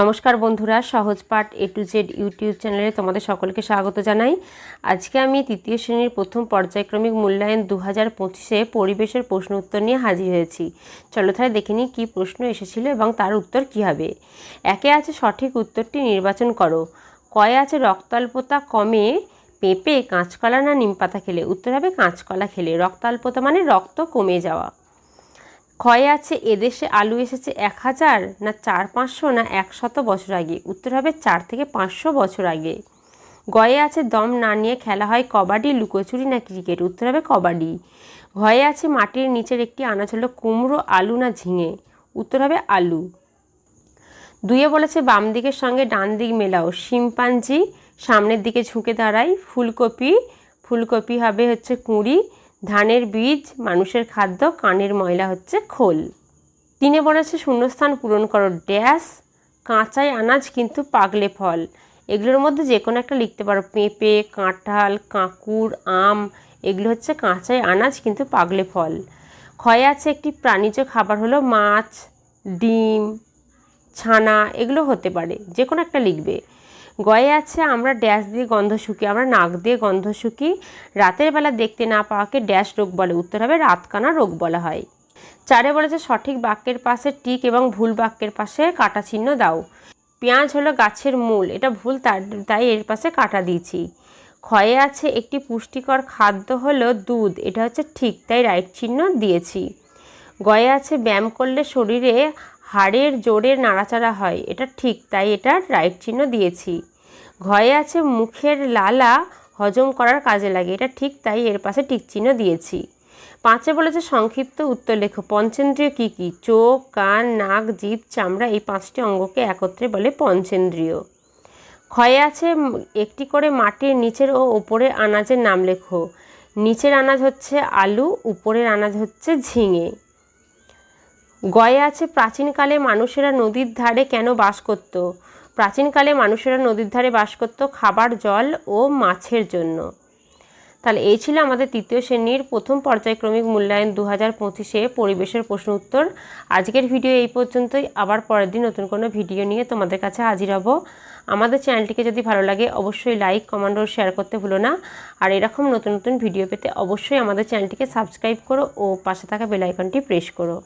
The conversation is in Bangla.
নমস্কার বন্ধুরা, সহজ পাঠ এ টু জেড ইউটিউব চ্যানেলে তোমাদের সকলকে স্বাগত জানাই। আজকে আমি তৃতীয় শ্রেণির প্রথম পর্যায়ক্রমিক মূল্যায়ন দু হাজার পঁচিশে পরিবেশের প্রশ্ন উত্তর নিয়ে হাজির হয়েছি। চলো তাহলে দেখে নিই কী প্রশ্ন এসেছিল এবং তার উত্তর কী হবে। একে আছে সঠিক উত্তরটি নির্বাচন করো। কয়ে আছে রক্তাল্পতা কমে পেঁপে, কাঁচকলা না নিমপাতা খেলে? উত্তর হবে কাঁচকলা খেলে। রক্তাল্পতা মানে রক্ত কমে যাওয়া। ক্ষয়ে আছে এদেশে আলু এসেছে এক হাজার, না চার পাঁচশো, না একশত বছর আগে? উত্তর হবে চার থেকে পাঁচশো বছর আগে। গয়ে আছে দম, না নিয়ে খেলা হয় কবাডি, লুকোচুরি, না ক্রিকেট? উত্তর হবে কবাডি। ঘয়ে আছে মাটির নিচের একটি আনাজ হলো কুমড়ো, আলু, না ঝিঙে? উত্তর হবে আলু। দুইয়ে বলেছে বাম দিকের সঙ্গে ডান দিক মেলাও। শিম্পাঞ্জি সামনের দিকে ঝুঁকে দাঁড়াই ফুলকপি ফুলকপি হবে হচ্ছে কুঁড়ি ধানের বীজ, মানুষের খাদ্য, কানের ময়লা হচ্ছে খোল। তিনে বলেছে শূন্যস্থান পূরণ করো ড্যাশ কাঁচাই আনাজ কিন্তু পাগলে ফল। এগুলোর মধ্যে যে কোনো একটা লিখতে পারো, পেঁপে, কাঁঠাল, কাঁকুর, আম, এগুলো হচ্ছে কাঁচাই আনাজ কিন্তু পাগলে ফল। ক্ষয়ে আছে একটি প্রাণীজ খাবার হলো মাছ, ডিম, ছানা, এগুলো হতে পারে যে কোনো একটা লিখবে। গয়ে আছে আমরা ড্যাশ দিয়ে গন্ধ শুকি, আমরা নাক দিয়ে গন্ধ শুকি, রাতের বেলা দেখতে না পাওয়াকে ড্যাশ রোগ বলে, উত্তর হবে রাতকানা রোগ বলা হয়। চারে বলেছে, সঠিক বাক্যের পাশে টিক এবং ভুল বাক্যের পাশে কাটা চিহ্ন দাও। পেঁয়াজ হলো গাছের মূল, এটা ভুল তার, তাই এর পাশে কাটা দিয়েছি। ক্ষয়ে আছে একটি পুষ্টিকর খাদ্য হলো দুধ, এটা হচ্ছে ঠিক, তাই রাইট চিহ্ন দিয়েছি। গয়ে আছে ব্যায়াম করলে শরীরে হাড়ের জোরের নাড়াচাড়া হয়, এটা ঠিক, তাই এটার রাইট চিহ্ন দিয়েছি। ঘয়ে আছে মুখের লালা হজম করার কাজে লাগে, এটা ঠিক, তাই এর পাশে টিক চিহ্ন দিয়েছি। পাঁচে বলেছে সংক্ষিপ্ত উত্তর লেখো, পঞ্চেন্দ্রীয় কী কী? চোখ, কান, নাক, জিভ, চামড়া, এই পাঁচটি অঙ্গকে একত্রে বলে পঞ্চেন্দ্রিয়। ক্ষয়ে আছে একটি করে মাটির নিচের ও ওপরের আনাজের নাম লেখো। নিচের আনাজ হচ্ছে আলু, উপরের আনাজ হচ্ছে ঝিঙে। গয়ে আছে, প্রাচীনকালে মানুষেরা নদীর ধারে কেন বাস করত? প্রাচীনকালে মানুষেরা নদীর ধারে বাস করত খাবার, জল ও মাছের জন্য। তাহলে এই ছিল আমাদের তৃতীয় শ্রেণির প্রথম পর্যায়ক্রমিক মূল্যায়ন দু হাজার পঁচিশে পরিবেশের প্রশ্ন উত্তর। আজকের ভিডিও এই পর্যন্তই। আবার পরের দিন নতুন কোনো ভিডিও নিয়ে তোমাদের কাছে হাজির হব। আমাদের চ্যানেলটিকে যদি ভালো লাগে, অবশ্যই লাইক, কমেন্ট ও শেয়ার করতে ভুলো না। আর এরকম নতুন নতুন ভিডিও পেতে অবশ্যই আমাদের চ্যানেলটিকে সাবস্ক্রাইব করো ও পাশে থাকা বেল আইকনটি প্রেস করো।